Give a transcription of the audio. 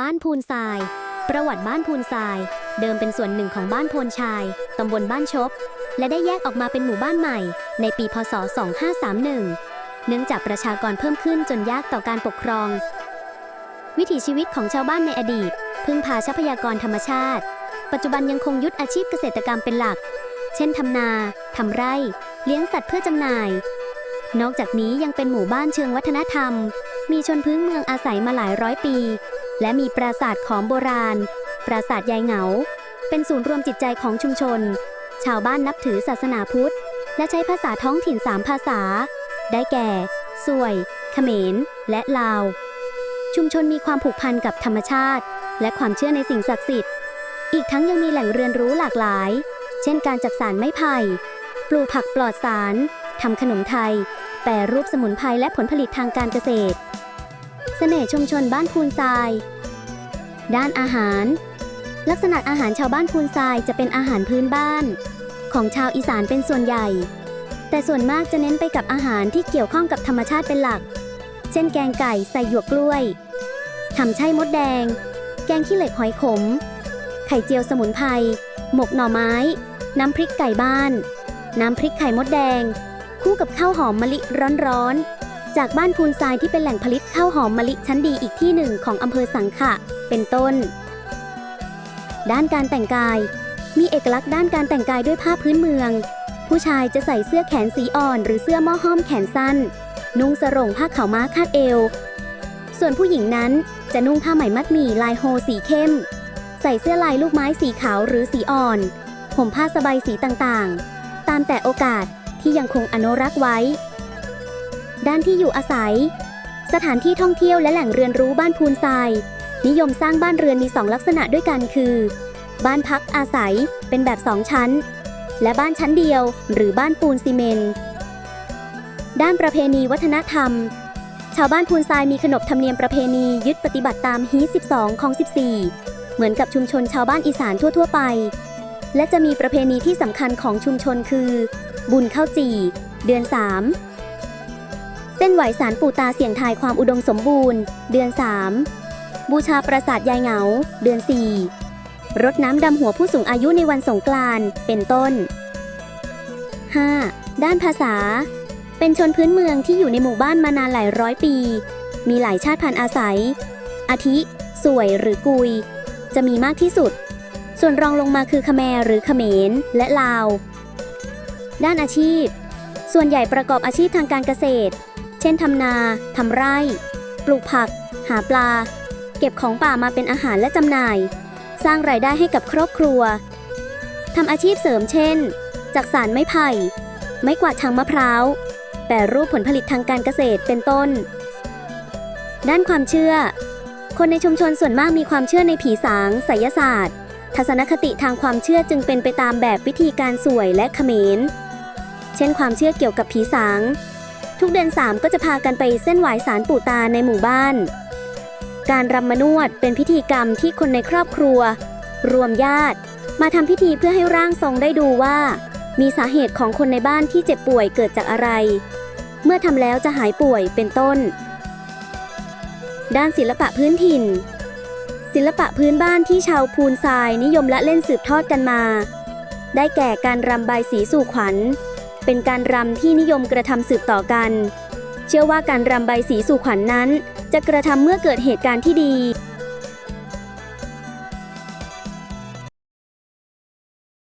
บ้านพูนทราย ประวัติบ้านพูนทราย เดิมเป็นส่วนหนึ่งของบ้านโพนชาย ตำบลบ้านชบ และได้แยกออกมาเป็นหมู่บ้านใหม่ ในปีพศ 2531 เนื่องจากประชากรเพิ่มขึ้นจนยากต่อการปกครอง วิถีชีวิตของชาวบ้านในอดีต พึ่งพาทรัพยากรธรรมชาติ ปัจจุบันยังคงยึดอาชีพเกษตรกรรมเป็นหลัก เช่นทำนาทำไร่ เลี้ยงสัตว์เพื่อจำหน่าย นอกจากนี้ยังเป็นหมู่บ้านเชิงวัฒนธรรม มีชนพื้นเมืองอาศัยมาหลายร้อยปี และมีปราสาทของโบราณ ปราสาทยายเหงา เป็นศูนย์รวมจิตใจของชุมชน ชาวบ้านนับถือศาสนาพุทธ และใช้ภาษาท้องถิ่นสามภาษา ได้แก่ สวย เขมร และลาว ชุมชนมีความผูกพันกับธรรมชาติ และความเชื่อในสิ่งศักดิ์สิทธิ์ อีกทั้งยังมีแหล่งเรียนรู้หลากหลาย เช่นการจักสารไม้ไผ่ ปลูกผักปลอดสารทำขนมไทย แปรรูปสมุนไพรและผลผลิตทางการเกษตร เสน่ห์ชุมชนบ้านพูนทราย ด้านอาหาร ลักษณะอาหารชาวบ้านพูนทรายจะเป็นอาหารพื้นบ้าน ของชาวอีสานเป็นส่วนใหญ่ แต่ส่วนมากจะเน้นไปกับอาหารที่เกี่ยวข้องกับธรรมชาติเป็นหลัก เช่นแกงไก่ใส่หยวกกล้วยทำไช่มดแดง แกงขี้เหล็กหอยขม ไข่เจียวสมุนไพรหมกหน่อไม้ น้ำพริกไก่บ้าน น้ำพริกไข่มดแดง คู่กับข้าวหอมมะลิร้อนๆ จากบ้านพูนทรายที่เป็นแหล่งผลิตข้าวหอมมะลิชั้นดีอีกที่หนึ่งของอำเภอสังขะ เป็นต้น ด้านการแต่งกาย มีเอกลักษณ์ด้านการแต่งกายด้วยผ้าพื้นเมือง ผู้ชายจะใส่เสื้อแขนสีอ่อน หรือเสื้อหม้อห้อมแขนสั้น นุ่งสรงผ้าขาวม้าคาดเอว ส่วนผู้หญิงนั้นจะนุ่งผ้าไหมมัดหมี่ลายโฮสีเข้ม ใส่เสื้อลายลูกไม้สีขาวหรือสีอ่อนห่มผ้าสบายสีต่างๆ ตามแต่โอกาสที่ยังคงอนุรักษ์ไว้ ด้านที่อยู่อาศัย สถานที่ท่องเที่ยวและแหล่งเรียนรู้บ้านพูนทราย นิยมสร้างบ้านเรือนมีสองลักษณะด้วยกันคือ บ้านพักอาศัยเป็นแบบสองชั้น และบ้านชั้นเดียว หรือบ้านปูนซีเมนต์ด้านประเพณีวัฒนธรรม ชาวบ้านพูนทรายมีขนบธรรมเนียมประเพณียึดปฏิบัติตามฮี12 ของ 14 เหมือนกับชุมชนชาวบ้านอีสานทั่ว ๆ ไป และจะมีประเพณีที่สำคัญของชุมชนคือ บุญข้าวจี่ เดือน 3 เส้นไหวสารปู่ตาเสียงทายความอุดมสมบูรณ์ เดือน 3 บูชาปราสาทยายเหงา เดือน 4 รดน้ำดำหัวผู้สูงอายุในวันสงกรานต์เป็นต้น 5. ด้านภาษา เป็นชนพื้นเมืองที่อยู่ในหมู่บ้านมานานหลายร้อยปี มีหลายชาติพันธุ์อาศัย อาทิ สวยหรือกุย จะมีมากที่สุด ส่วนรองลงมาคือขแมรหรือเขมรและลาว ด้านอาชีพส่วนใหญ่ประกอบอาชีพทางการเกษตร เช่นทำนาทำไร่ ปลูกผัก หาปลา เก็บของป่ามาเป็นอาหารและจำหน่าย สร้างรายได้ให้กับครอบครัวทำอาชีพเสริมเช่นจักสารไม้ไผ่ ไม้กวาดทางมะพร้าวแปรรูปผลผลิตทางการเกษตรเป็นต้น ด้านความเชื่อ คนในชุมชนส่วนมากมีความเชื่อในผีสางไสยศาสตร์ ทัศนคติทางความเชื่อจึงเป็นไปตามแบบวิธีการสวยและเขมร เช่นความเชื่อเกี่ยวกับผีสาง ทุกเดือนสามก็จะพากันไปเส้นไหวสารปู่ตาในหมู่บ้าน การรำมนวดเป็นพิธีกรรมที่คนในครอบครัว รวมญาติ มาทำพิธีเพื่อให้ร่างทรงได้ดูว่า มีสาเหตุของคนในบ้านที่เจ็บป่วยเกิดจากอะไร เมื่อทำแล้วจะหายป่วยเป็นต้น ด้านศิลปะพื้นถิ่น ศิลปะพื้นบ้านที่ชาวพูนทรายนิยมและเล่นสืบทอดกันมา ได้แก่การรำใบสีสู่ขวัญ เป็นการรำที่นิยมกระทำสืบต่อกัน เชื่อว่าการรำใบสีสู่ขวัญนนั้น จะกระทำเมื่อเกิดเหตุการณ์ที่ดี